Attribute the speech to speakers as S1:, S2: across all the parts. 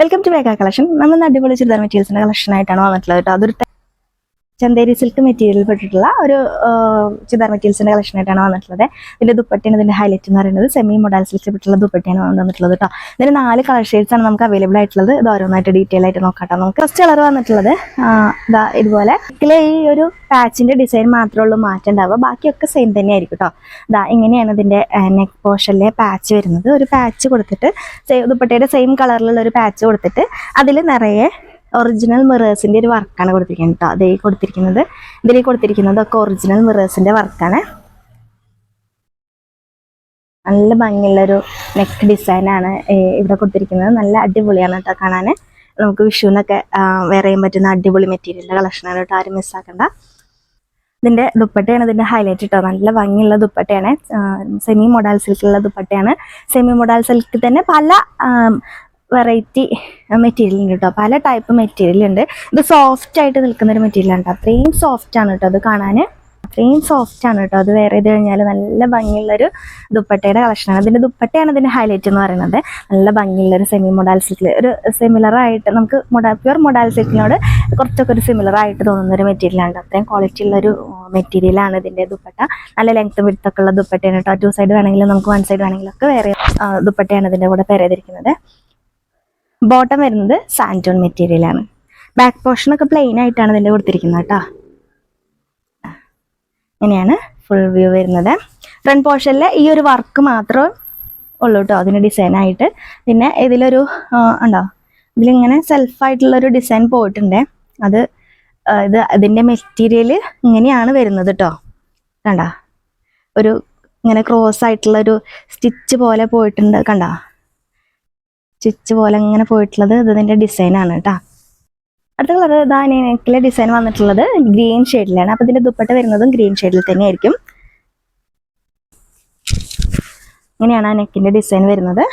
S1: Welcome to മേക്കാ collection നമ്മൾ അടിപൊളി churidar മെറ്റീരിയൽസിന്റെ collection ആയിട്ടാണ് വന്നിട്ടുള്ളത് അതൊരു ചന്തേരി സിൽക്ക് മെറ്റീരിയൽ പെട്ടിട്ടുള്ള ഒരു ചിതാർ മെറ്റീരിയൽസിന്റെ കളക്ഷൻ ആയിട്ടാണ് വന്നിട്ടുള്ളത്. ഇതിന്റെ ദുപ്പട്ടിന് ഇതിന്റെ ഹൈലൈറ്റ് എന്ന് പറയുന്നത്. സെമി മൊഡാൽ സിൽക്ക് പെട്ടിട്ടുള്ള ദുപ്പട്ടിയാണ് വന്നിട്ടുള്ളത് കേട്ടോ ഇതിന് നാല് കളർ ഷെയ്ഡ്സ് ആണ് നമുക്ക് അവൈലബിൾ ആയിട്ടുള്ളത്. ഇത് ഓരോന്നായിട്ട് ഡീറ്റെയിൽ ആയിട്ട് നോക്കാം നമുക്ക് ഫസ്റ്റ് കളർ വന്നിട്ടുള്ളത് ഇതാ ഇതുപോലെ. ഇതിലെ ഈ ഒരു പാച്ചിന്റെ ഡിസൈൻ മാത്രമേ ഉള്ളൂ മാറ്റം ഉണ്ടാവുക. ബാക്കിയൊക്കെ സെയിം തന്നെ ആയിരിക്കും കേട്ടോ ഇതാ ഇങ്ങനെയാണ് ഇതിന്റെ നെക്ക് പോർഷനിലെ പാച്ച് വരുന്നത്. ഒരു പാച്ച് കൊടുത്തിട്ട് ദുപ്പട്ടയുടെ സെയിം കളറിലുള്ള ഒരു പാച്ച് കൊടുത്തിട്ട് അതിൽ നിറയെ ഒറിജിനൽ മിറേഴ്സിന്റെ ഒരു വർക്കാണ് കൊടുത്തിരിക്കുന്നത് കേട്ടോ അതേ കൊടുത്തിരിക്കുന്നത്. ഇതിൽ കൊടുത്തിരിക്കുന്നതൊക്കെ ഒറിജിനൽ മിറേഴ്സിന്റെ വർക്കാണ്. നല്ല ഭംഗിയുള്ളൊരു നെക്ക് ഡിസൈനാണ് ഇവിടെ കൊടുത്തിരിക്കുന്നത്. നല്ല അടിപൊളിയാണ് കേട്ടോ കാണാൻ നമുക്ക് വിഷുവിനൊക്കെ വെയർ ചെയ്യാൻ പറ്റുന്ന അടിപൊളി മെറ്റീരിയലിന്റെ കളക്ഷനാണ് കേട്ടോ ആരും മിസ്സാക്കണ്ട ഇതിന്റെ ദുപ്പട്ടയാണ് ഇതിന്റെ ഹൈലൈറ്റ് കേട്ടോ നല്ല ഭംഗിയുള്ള ദുപ്പട്ടയാണ്. സെമി മൊഡാൽ സിൽക്കുള്ള ദുപ്പട്ടയാണ്. സെമി മൊഡാൽ സിൽക്ക് തന്നെ പല വെറൈറ്റി മെറ്റീരിയൽ ഉണ്ട് കേട്ടോ പല ടൈപ്പ് മെറ്റീരിയൽ ഉണ്ട്. ഇത് സോഫ്റ്റ് ആയിട്ട് നിൽക്കുന്ന ഒരു മെറ്റീരിയൽ ആണ് കേട്ടോ അത്രയും സോഫ്റ്റ് ആണ് കേട്ടോ അത് കാണാൻ അത്രയും സോഫ്റ്റ് ആണ് കേട്ടോ അത് വേറെ ചെയ്ത് കഴിഞ്ഞാൽ നല്ല ഭംഗിയുള്ളൊരു ദുപ്പട്ടയുടെ കളക്ഷനാണ് അതിന്റെ ദുപ്പട്ടയാണ് ഇതിന്റെ ഹൈലൈറ്റ് എന്ന് പറയുന്നത്. നല്ല ഭംഗിയുള്ളൊരു സെമി മൊഡാൽ സിൽക്കിൽ ഒരു സിമിലർ ആയിട്ട് നമുക്ക് മൊഡാ പ്യുർ മൊഡാൽ സിൽക്കിനോട് കുറച്ചൊക്കെ ഒരു സിമിലർ ആയിട്ട് തോന്നുന്ന ഒരു മെറ്റീരിയലാണ് അത്രയും ക്വാളിറ്റി ഉള്ളൊരു മെറ്റീരിയൽ ആണ് ഇതിന്റെ ദുപ്പട്ട. നല്ല ലെങ്ത് വിടുത്തൊക്കെ ഉള്ള ദുപ്പട്ടയാണ് കേട്ടോ ടു സൈഡ് വേണമെങ്കിലും നമുക്ക് വൺ സൈഡ് വേണമെങ്കിലും ഒക്കെ വേറെ ദുപ്പട്ടയാണ് ഇതിന്റെ കൂടെ പേര് ചെയ്തിരിക്കുന്നത്. ബോട്ടം വരുന്നത് സാന്റോൺ മെറ്റീരിയൽ ആണ്. ബാക്ക് പോർഷൻ ഒക്കെ പ്ലെയിൻ ആയിട്ടാണ് ഇതിന്റെ കൊടുത്തിരിക്കുന്നത് കേട്ടോ. ഇങ്ങനെയാണ് ഫുൾ വ്യൂ വരുന്നത്. ഫ്രണ്ട് പോർഷനിൽ ഈ ഒരു വർക്ക് മാത്രമേ ഉള്ളൂ കേട്ടോ അതിന് ഡിസൈനായിട്ട് പിന്നെ ഇതിലൊരു ഉണ്ടോ? ഇതിലിങ്ങനെ സെൽഫായിട്ടുള്ളൊരു ഡിസൈൻ പോയിട്ടുണ്ട്. അത് ഇത് അതിന്റെ മെറ്റീരിയൽ ഇങ്ങനെയാണ് വരുന്നത് കേട്ടോ. കണ്ട? ഒരു ഇങ്ങനെ ക്രോസ് ആയിട്ടുള്ള ഒരു സ്റ്റിച്ച് പോലെ പോയിട്ടുണ്ട് കണ്ട? സ്റ്റിച്ച് പോലെ ഇങ്ങനെ പോയിട്ടുള്ളത് ഇത് ഇതിന്റെ ഡിസൈനാണ് കേട്ടോ അടുത്ത കളർ ഇതാ നെക്കിലെ ഡിസൈൻ വന്നിട്ടുള്ളത് ഗ്രീൻ ഷെയ്ഡിലാണ് അപ്പൊ ഇതിന്റെ ദുപ്പട്ട വരുന്നതും ഗ്രീൻ ഷെയ്ഡിൽ തന്നെ ആയിരിക്കും ഇങ്ങനെയാണ് ആ നെക്കിന്റെ ഡിസൈൻ വരുന്നത്.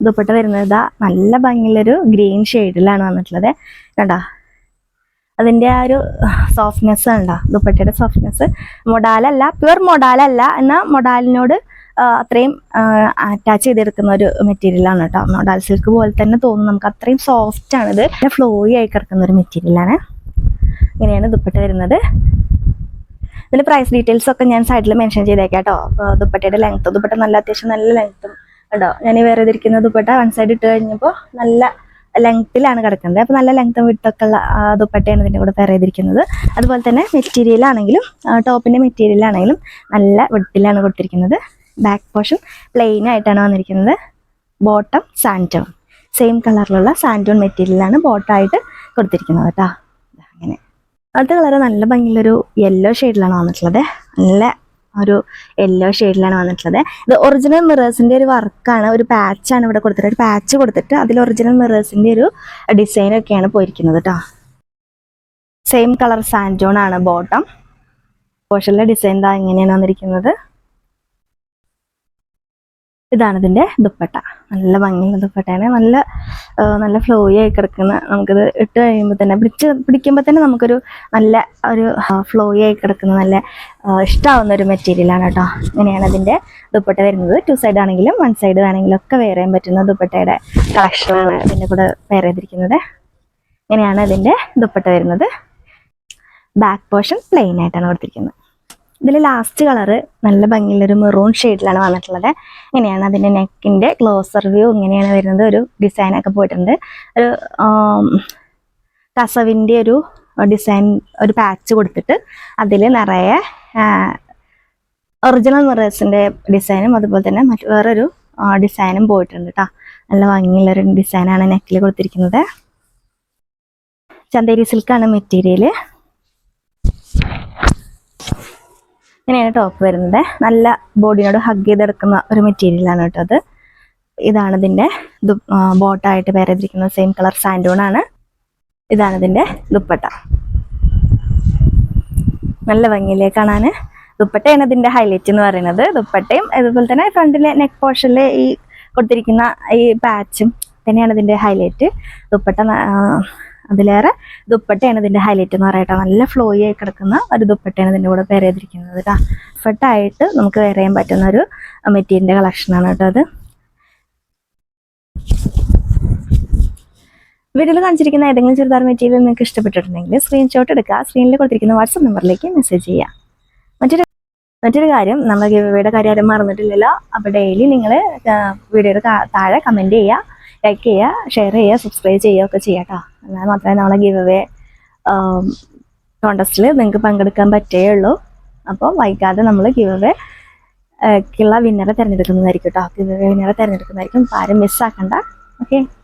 S1: ദുപ്പട്ട വരുന്നത് ഇതാ നല്ല ഭംഗിയുള്ളൊരു ഗ്രീൻ ഷെയ്ഡിലാണ് വന്നിട്ടുള്ളത്. കണ്ടോ? അതിന്റെ ആ ഒരു സോഫ്റ്റ്നെസ് ഉണ്ടോ ദുപ്പട്ടയുടെ സോഫ്റ്റ്നെസ് മൊഡാലല്ല പ്യുവർ മൊഡാലല്ല എന്നാൽ മൊഡാലിനോട് അത്രയും അറ്റാച്ച് ചെയ്തെടുക്കുന്ന ഒരു മെറ്റീരിയൽ ആണ് കേട്ടോ മൊഡാൽ സിൽക്ക് പോലെ തന്നെ തോന്നും. നമുക്ക് അത്രയും സോഫ്റ്റ് ആണ് ഇത്. ഫ്ലോയി ആയി കിടക്കുന്ന ഒരു മെറ്റീരിയൽ ആണ്. ഇങ്ങനെയാണ് ദുപ്പട്ട വരുന്നത്. ഇതിന്റെ പ്രൈസ് ഡീറ്റെയിൽസ് ഒക്കെ ഞാൻ സൈഡിൽ മെൻഷൻ ചെയ്തേക്കാം കേട്ടോ ദുപ്പട്ടയുടെ ലെങ്ത് ദുപ്പട്ട നല്ല അത്യാവശ്യം നല്ല ലെങ്ത്തും കേട്ടോ ഞാൻ ഈ വേറെ ഇരിക്കുന്ന ദുപ്പട്ട വൺ സൈഡ് ഇട്ട് കഴിഞ്ഞപ്പോൾ നല്ല ലെങ്ത്തിലാണ് കിടക്കുന്നത്. അപ്പോൾ നല്ല ലെങ്ത്തും വിട്ടൊക്കെ ഉള്ള ദുപ്പട്ടയാണ് ഇതിന്റെ കൂടെ വേറെ ചെയ്തിരിക്കുന്നത്. അതുപോലെ തന്നെ മെറ്റീരിയൽ ആണെങ്കിലും ടോപ്പിന്റെ മെറ്റീരിയൽ ആണെങ്കിലും നല്ല വിട്ടിലാണ് കൊടുത്തിരിക്കുന്നത്. ബാക്ക് പോർഷൻ പ്ലെയിൻ ആയിട്ടാണ് വന്നിരിക്കുന്നത്. ബോട്ടം സാന്റോൺ സെയിം കളറിലുള്ള സാന്റോൺ മെറ്റീരിയലാണ് ബോട്ടമായിട്ട് കൊടുത്തിരിക്കുന്നത് കേട്ടോ. അങ്ങനെ. അടുത്ത കളർ നല്ല ഭംഗിയുള്ളൊരു യെല്ലോ ഷെയ്ഡിലാണ് വന്നിട്ടുള്ളത്. നല്ല ഒരു യെല്ലോ ഷെയ്ഡിലാണ് വന്നിട്ടുള്ളത്. ഇത് ഒറിജിനൽ മിറേഴ്സിന്റെ ഒരു വർക്കാണ് ഒരു പാച്ചാണ് ഇവിടെ കൊടുത്തിട്ട് ഒരു പാച്ച് കൊടുത്തിട്ട് അതിൽ ഒറിജിനൽ മിറേഴ്സിന്റെ ഒരു ഡിസൈനൊക്കെയാണ് പോയിരിക്കുന്നത് കേട്ടോ. സെയിം കളർ സാന്റോൺ ആണ് ബോട്ടം പോഷനിലെ ഡിസൈൻ ദാ ഇങ്ങനെയാണ് വന്നിരിക്കുന്നത്. ഇതാണ് ഇതിന്റെ ദുപ്പട്ട. നല്ല ഭംഗിയുള്ള ദുപ്പട്ടയാണ്. നല്ല നല്ല ഫ്ലോയി ആയി കിടക്കുന്ന നമുക്കിത് ഇട്ട് കഴിയുമ്പോൾ തന്നെ പിടിച്ച് പിടിക്കുമ്പോൾ തന്നെ നമുക്കൊരു നല്ല ഒരു ഫ്ലോയി ആയി കിടക്കുന്ന നല്ല ഇഷ്ടമാവുന്ന ഒരു മെറ്റീരിയലാണ് കേട്ടോ. ഇങ്ങനെയാണ് അതിന്റെ ദുപ്പട്ട വരുന്നത്. ടു സൈഡ് ആണെങ്കിലും വൺ സൈഡ് ആണെങ്കിലും ഒക്കെ വേറെ പറ്റുന്ന ദുപ്പട്ടയുടെ കളക്ഷനാണ് ഇതിന്റെ കൂടെ വേറെ ചെയ്തിരിക്കുന്നത്. ഇങ്ങനെയാണ് അതിന്റെ ദുപ്പട്ട വരുന്നത്. ബാക്ക് പോർഷൻ പ്ലെയിൻ ആയിട്ടാണ് കൊടുത്തിരിക്കുന്നത്. ഇതിൽ ലാസ്റ്റ് കളറ് നല്ല ഭംഗിയുള്ളൊരു മെറൂൺ ഷെയ്ഡിലാണ് വന്നിട്ടുള്ളത്. ഇങ്ങനെയാണ് അതിന്റെ നെക്കിന്റെ ക്ലോസർ വ്യൂ ഇങ്ങനെയാണ് വരുന്നത്. ഒരു ഡിസൈനൊക്കെ പോയിട്ടുണ്ട്. ഒരു കസവിന്റെ ഒരു ഡിസൈൻ ഒരു പാച്ച് കൊടുത്തിട്ട് അതിൽ നിറയെ ഒറിജിനൽ മിറേഴ്സിന്റെ ഡിസൈനും അതുപോലെ തന്നെ മറ്റു വേറൊരു ഡിസൈനും പോയിട്ടുണ്ട് കേട്ടോ നല്ല ഭംഗിയുള്ളൊരു ഡിസൈനാണ് നെക്കിൽ കൊടുത്തിരിക്കുന്നത്. ചന്തേരി സിൽക്കാണ് മെറ്റീരിയൽ ഇങ്ങനെയാണ് ടോപ്പ് വരുന്നത്. നല്ല ബോഡിനോട് ഹഗ് ചെയ്തെടുക്കുന്ന ഒരു മെറ്റീരിയലാണ് കേട്ടോ അത്. ഇതാണ് ഇതിന്റെ ബോട്ടായിട്ട് വേറെ ചെയ്തിരിക്കുന്ന സെയിം കളർ സാൻഡൂൺ ആണ്. ഇതാണ് ഇതിന്റെ ദുപ്പട്ട. നല്ല ഭംഗിയിലേ കാണാൻ. ദുപ്പട്ടയാണ് ഇതിന്റെ ഹൈലൈറ്റ് എന്ന് പറയുന്നത്. ദുപ്പട്ടയും അതുപോലെ തന്നെ ഫ്രണ്ടിലെ നെക്ക് പോർഷനിൽ ഈ കൊടുത്തിരിക്കുന്ന ഈ പാച്ചും തന്നെയാണ് ഇതിന്റെ ഹൈലൈറ്റ് ദുപ്പട്ട അതിലേറെ ദുപ്പട്ടയാണ് ഇതിന്റെ ഹൈലൈറ്റ് എന്ന് പറയട്ടെ. നല്ല ഫ്ലോയി ആയി കിടക്കുന്ന ഒരു ദുപ്പട്ടയാണ് ഇതിന്റെ കൂടെ പേര് ചെയ്തിരിക്കുന്നത് കേട്ടോ ഫട്ടായിട്ട് നമുക്ക് വേറെ പറ്റുന്ന ഒരു മെറ്റീരിയലിന്റെ കളക്ഷനാണ് കേട്ടോ അത്. വീഡിയോയിൽ കാണിച്ചിരിക്കുന്ന ഏതെങ്കിലും ചെറുതാർ മെറ്റീരിയൽ നിങ്ങൾക്ക് ഇഷ്ടപ്പെട്ടിട്ടുണ്ടെങ്കിൽ സ്ക്രീൻഷോട്ട് എടുക്കുക. സ്ക്രീനിൽ കൊടുത്തിരിക്കുന്ന വാട്സപ്പ് നമ്പറിലേക്ക് മെസ്സേജ് ചെയ്യുക. മറ്റൊരു മറ്റൊരു കാര്യം നമ്മൾ ഗവിയുടെ കാര്യം മറന്നിട്ടില്ലല്ലോ. അപ്പോൾ ഡെയിലി നിങ്ങൾ വീഡിയോയുടെ താഴെ കമന്റ് ചെയ്യുക. ലൈക്ക് ചെയ്യുക ഷെയർ ചെയ്യുക സബ്സ്ക്രൈബ് ചെയ്യുക ഒക്കെ ചെയ്യുക കേട്ടോ എന്നാൽ മാത്രമേ നമ്മളെ ഗിവ് അവേ കോണ്ടസ്റ്റിൽ നിങ്ങൾക്ക് പങ്കെടുക്കാൻ പറ്റുകയുള്ളൂ. അപ്പോൾ വൈകാതെ നമ്മൾ ഗിവ് അവേ ക്കുള്ള വിന്നറെ തിരഞ്ഞെടുക്കുന്നതായിരിക്കും കേട്ടോ ഗിവ് അവേ വിന്നറെ തിരഞ്ഞെടുക്കുന്നതായിരിക്കും. ആരും മിസ്സാക്കണ്ട ഓക്കെ